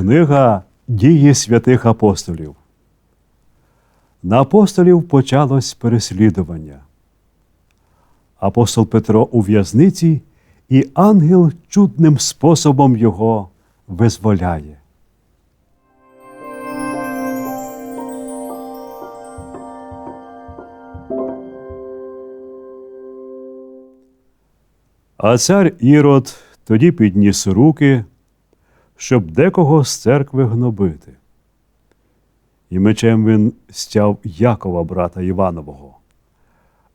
Книга Дії святих апостолів. На апостолів почалось переслідування. Апостол Петро у в'язниці, і ангел чудним способом його визволяє. А цар Ірод тоді підніс руки, щоб декого з церкви гнобити. І мечем він стяв Якова, брата Іванового.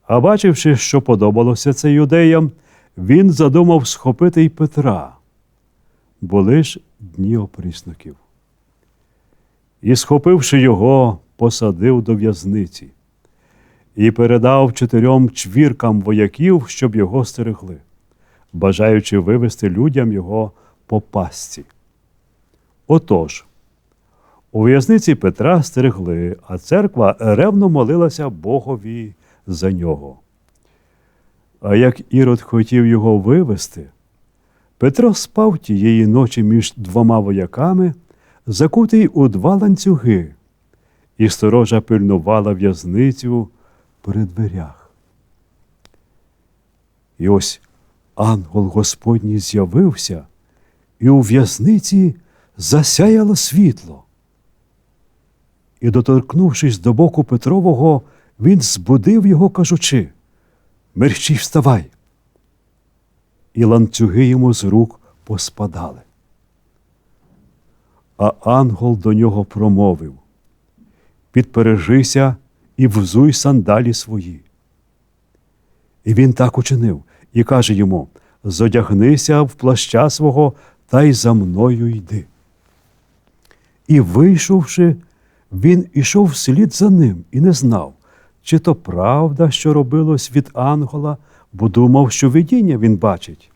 А бачивши, що подобалося це юдеям, він задумав схопити й Петра. Були ж дні опрісноків. І, схопивши його, посадив до в'язниці і передав чотирьом чвіркам вояків, щоб його стерегли, бажаючи вивести людям його по пастці. Отож, у в'язниці Петра стерегли, а церква ревно молилася Богові за нього. А як Ірод хотів його вивести, Петро спав тієї ночі між двома вояками, закутий у два ланцюги, і сторожа пильнувала в'язницю при дверях. І ось ангел Господній з'явився, і у в'язниці засяяло світло. І, доторкнувшись до боку Петрового, він збудив його, кажучи Мерщій вставай. І ланцюги йому з рук поспадали. А ангел до нього промовив Підпережися і взуй сандалі свої. І він так учинив і каже йому Зодягнися в плаща свого та й за мною йди. І, вийшовши, він ішов вслід за ним і не знав, чи то правда, що робилось від ангела, бо думав, що видіння він бачить.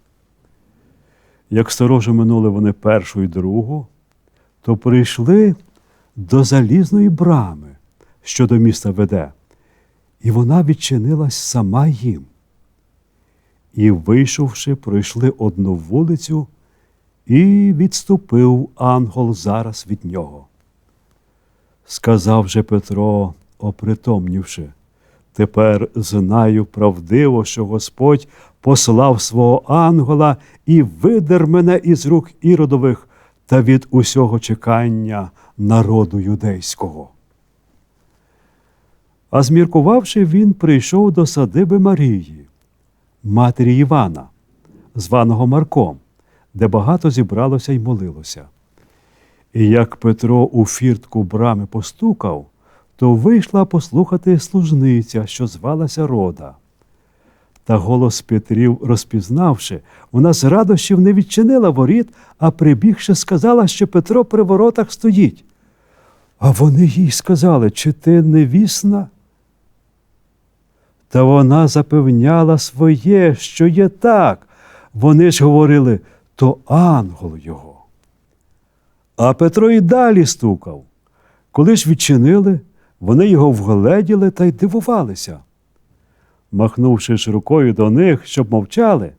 Як сторожа минули вони першу і другу, то прийшли до залізної брами, що до міста веде, і вона відчинилась сама їм. І, вийшовши, пройшли одну вулицю, і відступив ангел зараз від нього. Сказав же Петро, опритомнівши, тепер знаю правдиво, що Господь послав свого ангела і видер мене із рук іродових та від усього чекання народу юдейського. А зміркувавши, він прийшов до садиби Марії, матері Івана, званого Марком, де багато зібралося й молилося. І як Петро у фіртку брами постукав, то вийшла послухати служниця, що звалася Рода. Та голос Петрів, розпізнавши, вона з радощів не відчинила воріт, а прибігши, сказала, що Петро при воротах стоїть. А вони їй сказали, чи ти невісна? Та вона запевняла своє, що є так. Вони ж говорили, то ангел його. А Петро і далі стукав. Коли ж відчинили, вони його вгледіли та й дивувалися. Махнувши ж рукою до них, щоб мовчали,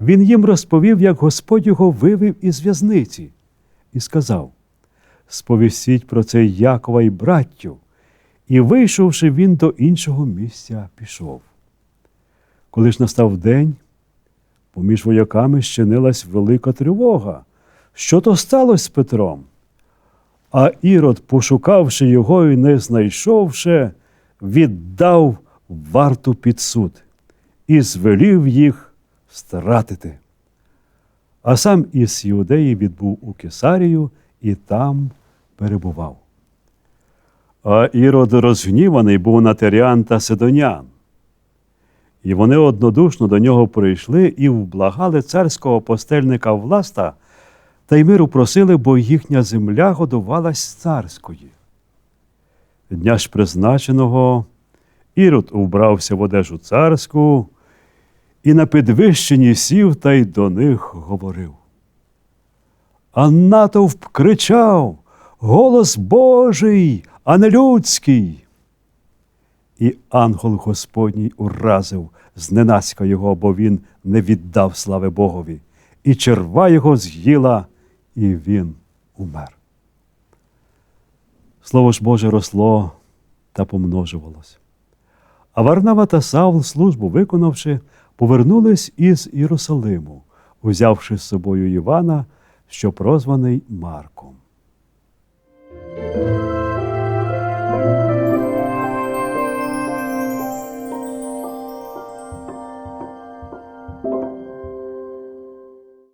він їм розповів, як Господь його вивів із в'язниці, і сказав Сповістіть про це Якова і браттю. І, вийшовши, він до іншого місця пішов. Коли ж настав день, поміж вояками щинилась велика тривога. Що то сталося з Петром? А Ірод, пошукавши його і не знайшовши, віддав варту під суд і звелів їх стратити. А сам із Іудеї відбув у Кесарію і там перебував. А Ірод розгніваний був на Теріан та Сидонян. І вони однодушно до нього прийшли і вблагали царського постельника власта та й миру просили, бо їхня земля годувалась царської. Дня ж призначеного Ірод убрався в одежу царську і на підвищенні сів та й до них говорив. А натовп кричав Голос Божий, а не людський. І ангел Господній уразив зненацька його, бо він не віддав слави Богові, і черва його з'їла, і він умер. Слово ж Боже росло та помножувалось. А Варнава та Савл, службу виконавши, повернулись із Єрусалиму, узявши з собою Івана, що прозваний Марком.